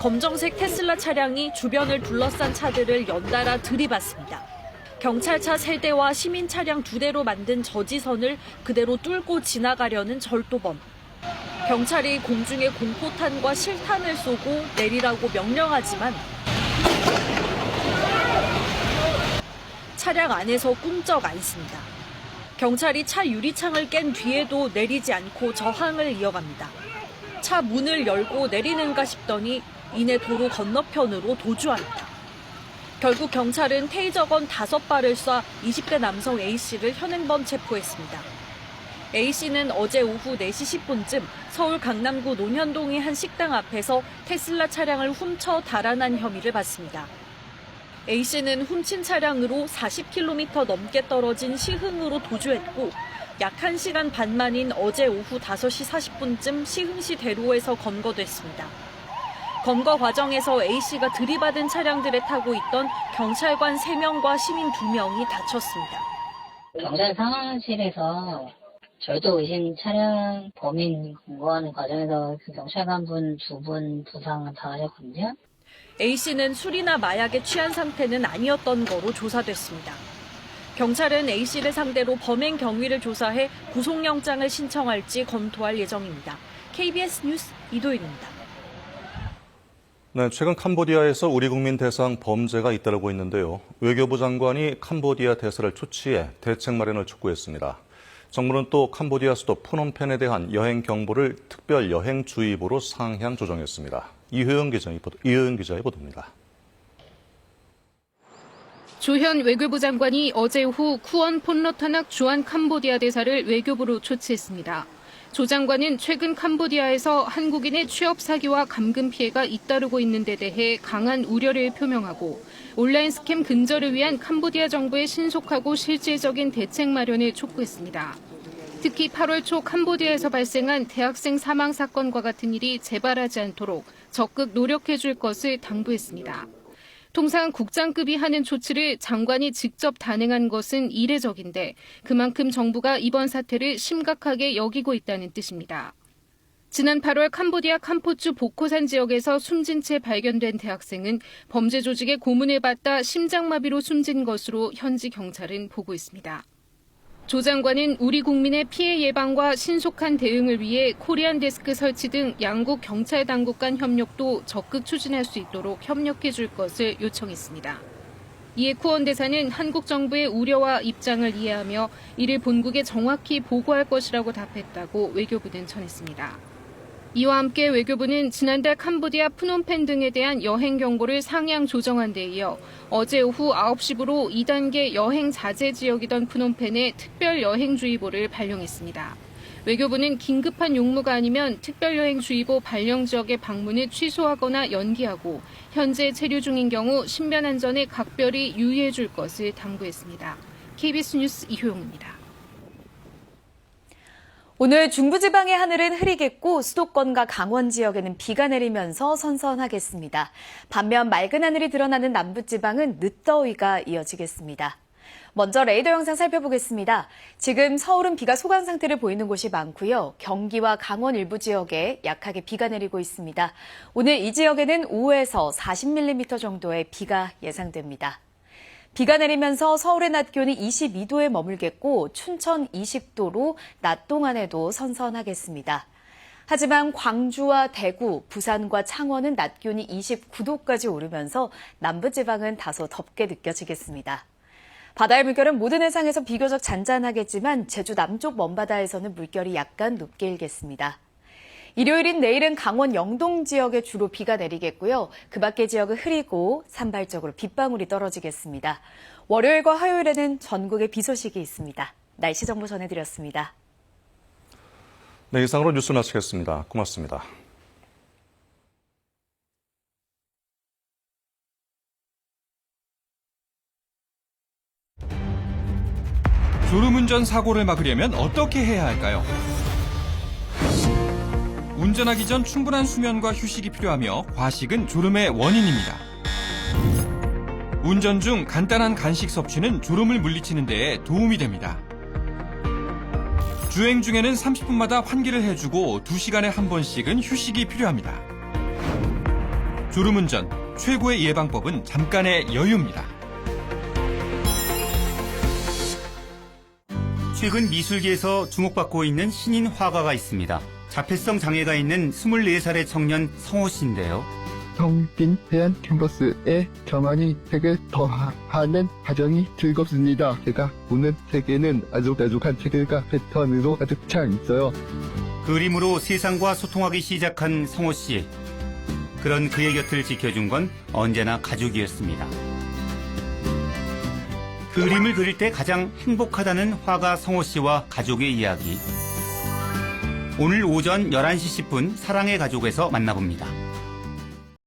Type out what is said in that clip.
검정색 테슬라 차량이 주변을 둘러싼 차들을 연달아 들이받습니다. 경찰차 3대와 시민 차량 2대로 만든 저지선을 그대로 뚫고 지나가려는 절도범. 경찰이 공중에 공포탄과 실탄을 쏘고 내리라고 명령하지만 차량 안에서 꿈쩍 않습니다. 경찰이 차 유리창을 깬 뒤에도 내리지 않고 저항을 이어갑니다. 차 문을 열고 내리는가 싶더니 이내 도로 건너편으로 도주합니다. 결국 경찰은 테이저건 다섯 발을 쏴 20대 남성 A씨를 현행범 체포했습니다. A씨는 어제 오후 4시 10분쯤 서울 강남구 논현동의 한 식당 앞에서 테슬라 차량을 훔쳐 달아난 혐의를 받습니다. A씨는 훔친 차량으로 40km 넘게 떨어진 시흥으로 도주했고 약 1시간 반 만인 어제 오후 5시 40분쯤 시흥시 대로에서 검거됐습니다. 검거 과정에서 A씨가 들이받은 차량들에 타고 있던 경찰관 3명과 시민 2명이 다쳤습니다. 경찰 상황실에서 절도 의심 차량 범인 검거하는 과정에서 그 경찰관 분 두 분 부상 당하셨거든요. A씨는 술이나 마약에 취한 상태는 아니었던 거로 조사됐습니다. 경찰은 A씨를 상대로 범행 경위를 조사해 구속영장을 신청할지 검토할 예정입니다. KBS 뉴스 이도윤입니다. 네, 최근 캄보디아에서 우리 국민 대상 범죄가 잇따르고 있는데요. 외교부 장관이 캄보디아 대사를 초치해 대책 마련을 촉구했습니다. 정부는 또 캄보디아 수도 푸놈펜에 대한 여행 경보를 특별 여행 주의보로 상향 조정했습니다. 이효영 기자, 이효영 기자의 보도입니다. 조현 외교부 장관이 어제 오후 쿠원 폰로타낙 주한 캄보디아 대사를 외교부로 초치했습니다. 조 장관은 최근 캄보디아에서 한국인의 취업 사기와 감금 피해가 잇따르고 있는 데 대해 강한 우려를 표명하고 온라인 스캠 근절을 위한 캄보디아 정부의 신속하고 실질적인 대책 마련을 촉구했습니다. 특히 8월 초 캄보디아에서 발생한 대학생 사망 사건과 같은 일이 재발하지 않도록 적극 노력해 줄 것을 당부했습니다. 통상 국장급이 하는 조치를 장관이 직접 단행한 것은 이례적인데 그만큼 정부가 이번 사태를 심각하게 여기고 있다는 뜻입니다. 지난 8월 캄보디아 캄포주 보코산 지역에서 숨진 채 발견된 대학생은 범죄 조직의 고문을 받다 심장마비로 숨진 것으로 현지 경찰은 보고 있습니다. 조 장관은 우리 국민의 피해 예방과 신속한 대응을 위해 코리안 데스크 설치 등 양국 경찰 당국 간 협력도 적극 추진할 수 있도록 협력해 줄 것을 요청했습니다. 이에 쿠원 대사는 한국 정부의 우려와 입장을 이해하며 이를 본국에 정확히 보고할 것이라고 답했다고 외교부는 전했습니다. 이와 함께 외교부는 지난달 캄보디아 푸놈펜 등에 대한 여행 경보를 상향 조정한 데 이어 어제 오후 9시부로 2단계 여행 자제 지역이던 푸놈펜에 특별 여행주의보를 발령했습니다. 외교부는 긴급한 용무가 아니면 특별여행주의보 발령 지역의 방문을 취소하거나 연기하고 현재 체류 중인 경우 신변 안전에 각별히 유의해 줄 것을 당부했습니다. KBS 뉴스 이효영입니다. 오늘 중부지방의 하늘은 흐리겠고 수도권과 강원 지역에는 비가 내리면서 선선하겠습니다. 반면 맑은 하늘이 드러나는 남부지방은 늦더위가 이어지겠습니다. 먼저 레이더 영상 살펴보겠습니다. 지금 서울은 비가 소강 상태를 보이는 곳이 많고요. 경기와 강원 일부 지역에 약하게 비가 내리고 있습니다. 오늘 이 지역에는 5에서 40mm 정도의 비가 예상됩니다. 비가 내리면서 서울의 낮 기온이 22도에 머물겠고 춘천 20도로 낮 동안에도 선선하겠습니다. 하지만 광주와 대구, 부산과 창원은 낮 기온이 29도까지 오르면서 남부지방은 다소 덥게 느껴지겠습니다. 바다의 물결은 모든 해상에서 비교적 잔잔하겠지만 제주 남쪽 먼바다에서는 물결이 약간 높게 일겠습니다. 일요일인 내일은 강원 영동 지역에 주로 비가 내리겠고요. 그 밖의 지역은 흐리고 산발적으로 빗방울이 떨어지겠습니다. 월요일과 화요일에는 전국에 비 소식이 있습니다. 날씨 정보 전해드렸습니다. 네, 이상으로 뉴스 마치겠습니다. 고맙습니다. 졸음운전 사고를 막으려면 어떻게 해야 할까요? 운전하기 전 충분한 수면과 휴식이 필요하며 과식은 졸음의 원인입니다. 운전 중 간단한 간식 섭취는 졸음을 물리치는 데에 도움이 됩니다. 주행 중에는 30분마다 환기를 해주고 2시간에 한 번씩은 휴식이 필요합니다. 졸음운전 최고의 예방법은 잠깐의 여유입니다. 최근 미술계에서 주목받고 있는 신인 화가가 있습니다. 자폐성 장애가 있는 24살의 청년 성호 씨인데요. 성빈 해안 캔버스에 저만이 색을 더하는 과정이 즐겁습니다. 제가 보는 세계는 아주 나죽한 색들과 패턴으로 가득 차 있어요. 그림으로 세상과 소통하기 시작한 성호 씨. 그런 그의 곁을 지켜준 건 언제나 가족이었습니다. 그림을 그릴 때 가장 행복하다는 화가 성호 씨와 가족의 이야기. 오늘 오전 11시 10분 사랑의 가족에서 만나봅니다.